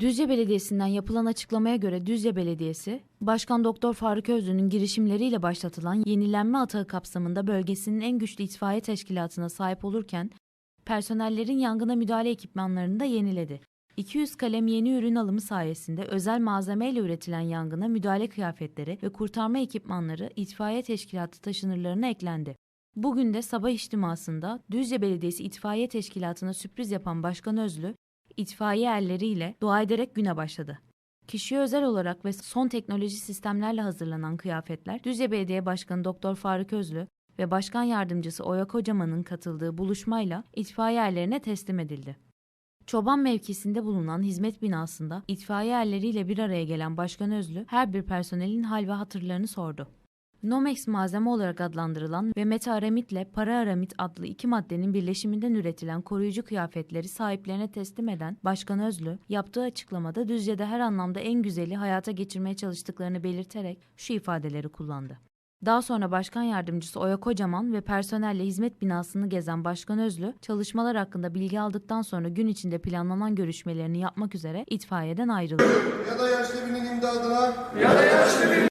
Düzce Belediyesi'nden yapılan açıklamaya göre Düzce Belediyesi, Başkan Doktor Faruk Özlü'nün girişimleriyle başlatılan yenilenme atağı kapsamında bölgesinin en güçlü itfaiye teşkilatına sahip olurken, personellerin yangına müdahale ekipmanlarını da yeniledi. 200 kalem yeni ürün alımı sayesinde özel malzemeyle üretilen yangına müdahale kıyafetleri ve kurtarma ekipmanları itfaiye teşkilatı taşınırlarına eklendi. Bugün de sabah içtimasında Düzce Belediyesi İtfaiye Teşkilatı'na sürpriz yapan Başkan Özlü, itfaiye erleriyle dua ederek güne başladı. Kişiye özel olarak ve son teknoloji sistemlerle hazırlanan kıyafetler Düzce Belediye Başkanı Doktor Faruk Özlü ve Başkan Yardımcısı Oya Kocaman'ın katıldığı buluşmayla itfaiye erlerine teslim edildi. Çoban mevkisinde bulunan hizmet binasında itfaiye erleriyle bir araya gelen Başkan Özlü her bir personelin hal ve hatırlarını sordu. Nomex malzeme olarak adlandırılan ve metaaramitle paraaramit adlı iki maddenin birleşiminden üretilen koruyucu kıyafetleri sahiplerine teslim eden Başkan Özlü, yaptığı açıklamada Düzce'de her anlamda en güzeli hayata geçirmeye çalıştıklarını belirterek şu ifadeleri kullandı. Daha sonra Başkan Yardımcısı Oya Kocaman ve personelle hizmet binasını gezen Başkan Özlü, çalışmalar hakkında bilgi aldıktan sonra gün içinde planlanan görüşmelerini yapmak üzere itfaiyeden ayrıldı. ya da yaşlı birinin imdadına